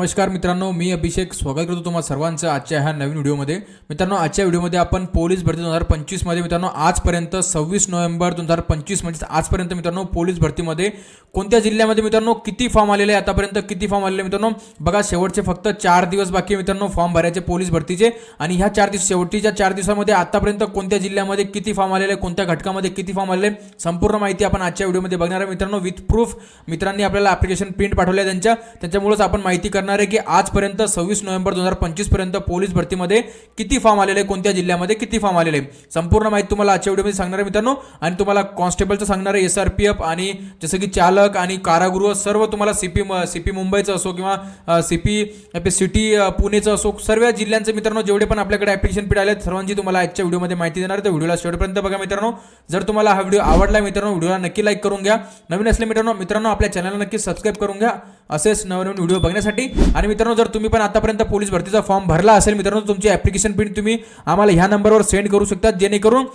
नमस्कार मित्रांनो मी अभिषेक. स्वागत करतो तुम्हाला सर्वांचं आजच्या ह्या नवीन व्हिडिओमध्ये. मित्रांनो आजच्या व्हिडिओमध्ये आपण पोलीस भरती दोन हजार पंचवीसमध्ये मित्रांनो आजपर्यंत सव्वीस नोव्हेंबर दोन हजार पंचवीस म्हणजे आजपर्यंत मित्रांनो पोलीस भरतीमध्ये कोणत्या जिल्ह्यामध्ये मित्रांनो किती फॉर्म आलेले आहे आतापर्यंत किती फॉर्म आलेले मित्रांनो बघा शेवटचे फक्त चार दिवस बाकी मित्रांनो फॉर्म भरायचे पोलीस भरतीचे. आणि ह्या चार दिवस शेवटीच्या चार दिवसामध्ये आतापर्यंत कोणत्या जिल्ह्यामध्ये किती फॉर्म आलेले आहे, कोणत्या घटकामध्ये किती फॉर्म आलेले संपूर्ण माहिती आपण आजच्या व्हिडिओमध्ये बघणार आहे मित्रांनो विथ प्रूफ मित्रांनी आपल्याला ॲप्लिकेशन प्रिंट पाठवले आहे त्यांच्या. त्याच्यामुळेच आपण माहिती करणार आहे की आजपर्यंत सव्वीस नोव्हेंबर दोन हजार पंचवीसपर्यंत पोलीस भरतीमध्ये किती फॉर्म आलेले आहे, कोणत्या जिल्ह्यामध्ये किती फॉर्म आलेले? आहे. संपूर्ण माहिती तुम्हाला आजच्या व्हिडिओमध्ये सांगणार आहे मित्रांनो. आणि तुम्हाला कॉन्स्टेबलचं सांगणार आहे एस आर पी एफ आणि जसं की चालक आणि कारागृह सर्व तुम्हाला सी पी सी पी मुंबईचं असो किंवा सी पी सिटी पुणेचं असो सर्व जिल्ह्यांचं मित्रांनो जेवढे पण आपल्याकडे ॲप्लिकेशन पीठ आले आहेत, सर्वांची तुम्हाला आजच्या व्हिडिओमध्ये माहिती देणार आहे. तर व्हिडिओला शेवटपर्यंत बघा मित्रांनो. जर तुम्हाला हा व्हिडिओ आवडला मित्रांनो व्हिडिओला नक्की लाईक करून घ्या. नवीन असले मित्रांनो मित्रांनो आपल्या चॅनलला नक्की सबस्क्राईब करून घ्या. असेच नवनवीन व्हिडिओ बघण्यासाठी. आणि मित्रांनो जर तुम्ही पण आतापर्यंत पोलीस भरतीचा फॉर्म भरला असेल मित्रांनो तुमची ॲप्लिकेशन प्रिंट तुम्ही आम्हाला ह्या नंबरवर सेंड करू शकता. जेणेकरून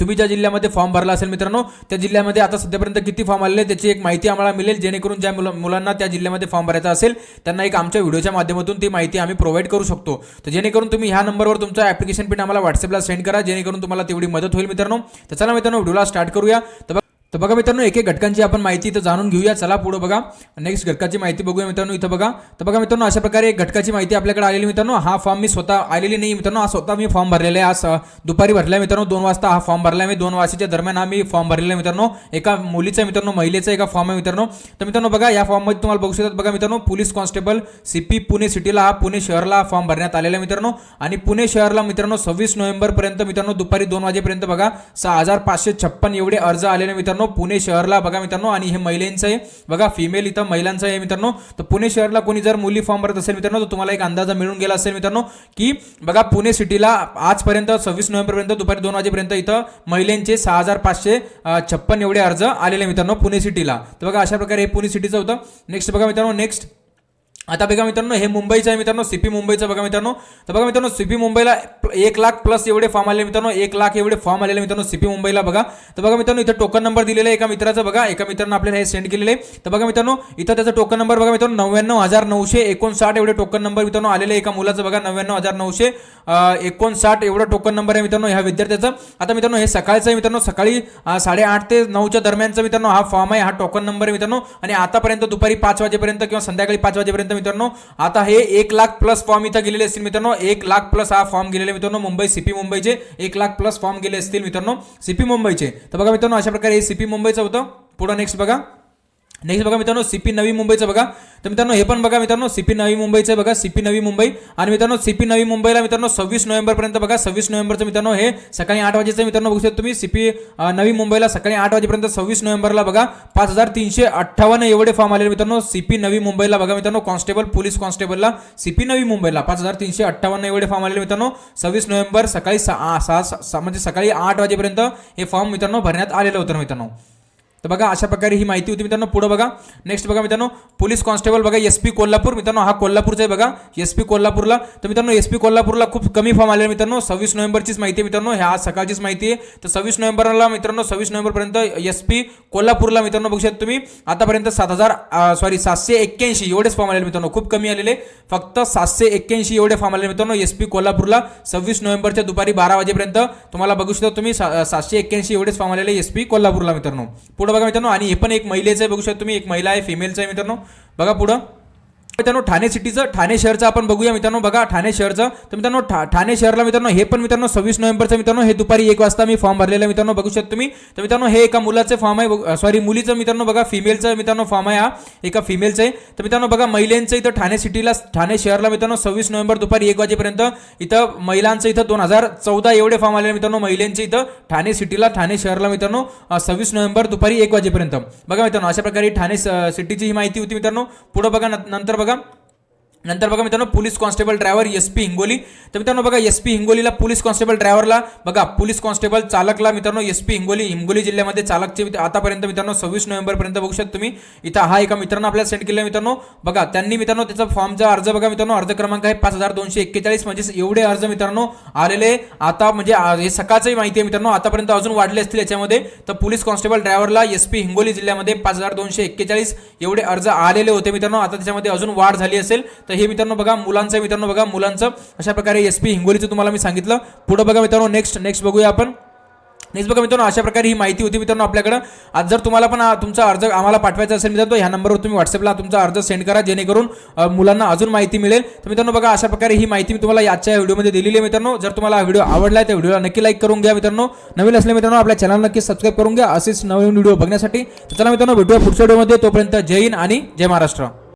तुम्ही ज्या जिल्ह्यामध्ये फॉर्म भरला असेल मित्रांनो त्या जिल्ह्यामध्ये आता सध्यापर्यंत किती फॉर्म आलेले त्याची एक माहिती आम्हाला मिळेल. जेणेकरून ज्या मुला मुलांना त्या जिल्ह्यामध्ये फॉर्म भरायचा असेल त्यांना एक आमच्या व्हिडिओच्या माध्यमातून ती माहिती आम्ही प्रोव्हाइड करू शकतो. तर जेणेकरून तुम्ही ह्या नंबरवर तुमचा ॲप्लिकेशन पिन आम्हाला व्हॉट्सअपला सेंड करा जेणेकरून तुम्हाला तेवढी मदत होईल मित्रांनो. तर चला मित्रांनो व्हिडिओला स्टार्ट करूया. तर तर बघा मित्रांनो एक एक घटकांची आपण माहिती इथं जाणून घेऊया. चला पुढे बघा. नेक्स्ट घटकाची माहिती बघूया मित्रांनो इथं बघा. तर बघा मित्रांनो अशा प्रकारे एक घटकाची माहिती आपल्याकडे आलेली मित्रांनो. हा फॉर्म मी स्वतः आलेली नाही मित्रांनो. हा स्वतः मी फॉर्म भरलेला आहे. आज दुपारी भरला आहे मित्रांनो दोन वाजता हा फॉर्म भरला आहे मी दोन वाजेच्या दरम्यान हा मी फॉर्म भरलेला आहे मित्रांनो. एका मुलीचा मित्रांनो महिलेचा एका फॉर्म आहे मित्रांनो. तर मित्रांनो बघा या फॉर्ममध्ये तुम्हाला बघू शकतात बघा मित्रांनो पोलीस कॉन्स्टेबल सीपी पुणे सिटीला हा पुणे शहरला हा फॉर्म भरण्यात आलेला आहे मित्रांनो. आणि पुणे शहरला मित्रांनो सव्वीस नोव्हेंबरपर्यंत मित्रांनो दुपारी दोन वाजेपर्यंत बघा सहा हजार पाचशे छप्पन एवढे अर्ज आलेले मित्रांनो. पुणे शहरला बघा मित्रांनो आणि हे महिलांचं आहे. बघा फिमेल इथं महिलांचं आहे मित्रांनो. तर पुणे शहरला कोणी जर मुली फॉर्म भरत असेल मित्रांनो तर तुम्हाला एक अंदाजा मिळून गेला असेल मित्रांनो की बघा पुणे सिटीला आजपर्यंत सव्वीस नोव्हेंबरपर्यंत दुपारी दोन वाजेपर्यंत इथं महिलांचे सहा हजार पाचशे छप्पन एवढे अर्ज आलेले मित्रांनो पुणे सिटीला. तर बघा अशा प्रकारे हे पुणे सिटीचं होतं. नेक्स्ट बघा मित्रांनो नेक्स्ट आता बघा मित्रांनो हे मुंबईचं आहे मित्रांनो सीपी मुंबईचं बघा मित्रांनो. तर बघा मित्रांनो सीपी मुंबईला एक लाख प्लस एवढे फॉर्म आले मित्रांनो एक लाख एवढे फॉर्म आलेले मित्रांनो सीपी मुंबईला बघा. तर बघा मित्रांनो इथं टोकन नंबर दिलेला आहे एका मित्राचं बघा. एका मित्रांनो आपल्याला हे सेंड केलेले तर बघा मित्रांनो इथं त्याचा टोकन नंबर बघा मित्रांनो नव्याण्णव हजार नऊशे एकोणसाठ एवढे टोकन नंबर मित्रांनो आलेले एका मुलाचं बघा. नव्याण्णव हजार नऊशे एकोणसाठ एवढा टोकन नंबर आहे मित्रांनो ह्या विद्यार्थ्याचा. आता मित्रांनो हे सकाळचं आहे मित्रांनो सकाळी साडेआठ ते नऊच्या दरम्यानचा मित्रांनो हा फॉर्म आहे हा टोकन नंबर आहे मित्रांनो. आणि आतापर्यंत दुपारी पाच वाजेपर्यंत किंवा संध्याकाळी पाच वाजेपर्यंत मित्रांनो आता हे एक लाख प्लस फॉर्म इथं गेलेले असतील मित्रांनो. एक लाख प्लस हा फॉर्म गेलेले मित्रांनो मुंबई सीपी मुंबईचे. एक लाख प्लस फॉर्म गेले असतील मित्रांनो सीपी मुंबईचे. तर बघा मित्रांनो अशा प्रकारे हे सीपी मुंबईचं होतं. पुढं नेक्स्ट बघा. नेक्स्ट बघा मित्रांनो सीपी नवी मुंबईचं बघा. तर मित्रांनो हे पण बघा मित्रांनो सीपी नवी मुंबईचं बघा सीपी नवी मुंबई. आणि मित्रांनो सीपी नवी मुंबईला मित्रांनो सव्वीस नोव्हेंबरपर्यंत बघा सव्वीस नोव्हेंबरचं मित्रांनो हे सकाळी आठ वाजेचं मित्रांनो बघू शकता तुम्ही. सीपी नवी मुंबईला सकाळी आठ वाजेपर्यंत सव्वीस नोव्हेंबरला बघा पाच हजार तीनशे अठ्ठावन्न एवढे फॉर्म आलेले मित्रांनो. सीपी नवी मुंबईला बघा मित्रांनो कॉन्स्टेबल पोलीस कॉन्स्टेबलला सीपी नवी मुंबईला पाच हजार तीनशे अठ्ठावन्न एवढे फॉर्म आलेले मित्रांनो. सव्वीस नोव्हेंबर सकाळी सहा सहा सहा- म्हणजे सकाळी आठ वाजेपर्यंत हे फॉर्म मित्रांनो भरण्यात आलेलं होतं मित्रांनो. तर बघा अशा प्रकारे ही माहिती होती मित्रांनो. पुढे बघा. नेक्स्ट बघा मित्रांनो पोलीस कॉन्स्टेबल बघा एस पी कोल्हापूर. मित्रांनो हा कोल्हापूरचा आहे बघा. एस पी कोल्हापूरला. तर मित्रांनो एस पी कोल्हापूरला खूप कमी फॉर्म आले मित्रांनो. सव्वीस नोव्हेंबरचीच माहिती आहे मित्रांनो. ह्या सकाळचीच माहिती आहे. तर सव्वीस नोव्हेंबरला मित्रांनो सव्वीस नोव्हेंबरपर्यंत एस पी कोल्हापूरला मित्रांनो बघू शकता तुम्ही. आतापर्यंत सात हजार सॉरी सातशे एक्क्याऐंशी एवढेच फॉर्म आलेले मित्रांनो. खूप कमी आलेले. फक्त सातशे एक्क्याऐंशी एवढे फॉर्म आलेले मित्रांनो एस पी कोल्हापूरला. सव्वीस नोव्हेंबरच्या दुपारी बारा वाजेपर्यंत तुम्हाला बघू शकता तुम्ही. सातशे एक्क्याऐंशी एवढेच फॉर्म आलेले एस पी कोल्हापूरला मित्रांनो. पुढे बघा मित्रांनो. आणि हे पण एक महिलेचं आहे. बघू शकता तुम्ही एक महिला आहे फिमेलचं आहे मित्रांनो. बघा पुढं. मित्रांनो ठाणे सिटीचं ठाणे शहरचं आपण बघूया मित्रांनो. बघा ठाणे शहरचं. तर मित्रांनो ठा ठाणे शहरला मित्रांनो हे पण मित्रांनो सव्वीस नोव्हेंबरचं मित्रांनो हे दुपारी एक वाजता मी फॉर्म भरलेलं मित्रांनो बघू शकता तुम्ही. तर मित्रांनो हे एका मुलाचं फॉर्म आहे. सॉरी मुलीचं मित्रांनो बघा फिमेलचं मित्रांनो फॉर्म आहे हा. एका फिमेलचं आहे. तर मित्रांनो बघा महिलांचं इथं ठाणे सिटीला ठाणे शहरला मित्रांनो सव्वीस नोव्हेंबर दुपारी एक वाजेपर्यंत इथं महिलांचं इथं दोन हजार चौदा एवढे फॉर्म आले मित्रांनो महिलांचे इथं ठाणे सिटीला ठाणे शहरला मित्रांनो सव्वीस नोव्हेंबर दुपारी एक वाजेपर्यंत. बघा मित्रांनो अशा प्रकारे ठाणे सिटीची ही माहिती होती मित्रांनो. पुढं बघा नंतर बघा നോക്കാം नंतर बघा मित्रांनो police constable driver S P Hingoli. तर मित्रांनो बघा एस पी हिंगोलीला पोलीस कॉन्स्टेबल ड्रायव्हरला बघा पोलीस कॉन्स्टेबल चालकला मित्रांनो एस पी हिंगोली हिंगोली जिल्ह्यामध्ये चालकचे आतापर्यंत मित्रांनो सव्वीस नोव्हेंबरपर्यंत बघू शकता तुम्ही. इथं हा एका मित्रांनो आपल्याला सेंड केला मित्रांनो. बघा त्यांनी मित्रांनो त्याचा फॉर्मचा अर्ज बघा मित्रांनो अर्ज क्रमांक आहे पाच हजार दोनशे एक्केचाळीस. म्हणजे एवढे अर्ज मित्रांनो आलेले आता म्हणजे हे सकाळचंही माहिती आहे मित्रांनो आतापर्यंत अजून वाढले असतील याच्यामध्ये. तर पोलीस कॉन्स्टेबल ड्रायव्हरला एस पी हिंगोली जिल्ह्यामध्ये पाच हजार दोनशे एक्केचाळीस एवढे अर्ज आलेले होते मित्रांनो. आता त्याच्यामध्ये अजून वाढ झाली असेल. तर हे मित्रांनो बघा मुलांचं मित्रांनो बघा मुलांचं. अशा प्रकारे एस पी हिंगोलीचं तुम्हाला मी सांगितलं. पुढं बघा मित्रांनो नेक्स्ट नेक्स्ट बघूया आपण. नेक्स्ट बघा मित्रांनो अशा प्रकारे ही माहिती होती मित्रांनो आपल्याकडं. आज जर तुम्हाला पण तुमचा अर्ज आम्हाला पाठवायचा असेल मित्रांनो ह्या नंबरवर तुम्ही व्हॉट्सअपला तुमचा अर्ज सेंड करा जेणेकरून मुलांना अजून माहिती मिळेल. तर मित्रांनो बघा अशा प्रकारे ही माहिती मी तुम्हाला आजच्या व्हिडिओमध्ये दिलेली आहे मित्रांनो. जर तुम्हाला हा व्हिडिओ आवडला आहे तर व्हिडिओला नक्की लाईक करून घ्या मित्रांनो. नवीन असले मित्रांनो आपल्या चॅनल नक्की सबस्क्राईब करून घ्या. असेच नवीन व्हिडिओ बघण्यासाठी. तर चला मित्रांनो व्हिडिओ पुढच्या व्हिडिओमध्ये. तोपर्यंत जय हिंद आणि जय महाराष्ट्र.